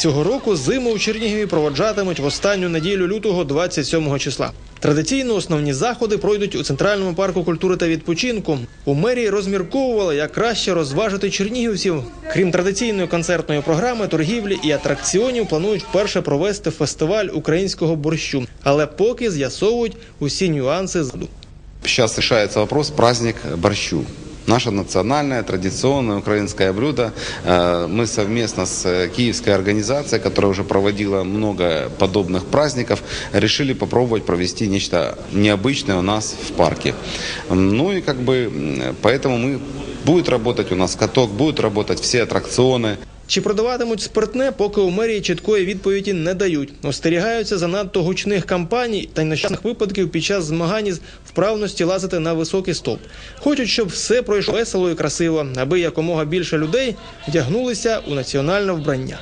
Цього року зиму у Чернігові проводжатимуть в останню неділю лютого, 27 числа. Традиційно основні заходи пройдуть у центральному парку культури та відпочинку. У мерії розмірковували, як краще розважити чернігівців. Крім традиційної концертної програми, торгівлі і атракціонів, планують вперше провести фестиваль українського борщу, але поки з'ясовують усі нюанси заходу. Сейчас решается вопрос праздник борщу Наше национальное, традиционное украинское блюдо. Э, Мы совместно с э, киевской организацией, которая уже проводила много подобных праздников, решили попробовать провести нечто необычное у нас в парке. Ну и как бы м, поэтому мы будет работать у нас каток, будут работать все аттракционы. Чи продаватимуть спиртне, поки у мерії чіткої відповіді не дають. Остерігаються занадто гучних кампаній та нещасних випадків під час змагань із вправності лазити на високий стовп. Хочуть, щоб все пройшло весело і красиво, аби якомога більше людей вдягнулися у національне вбрання.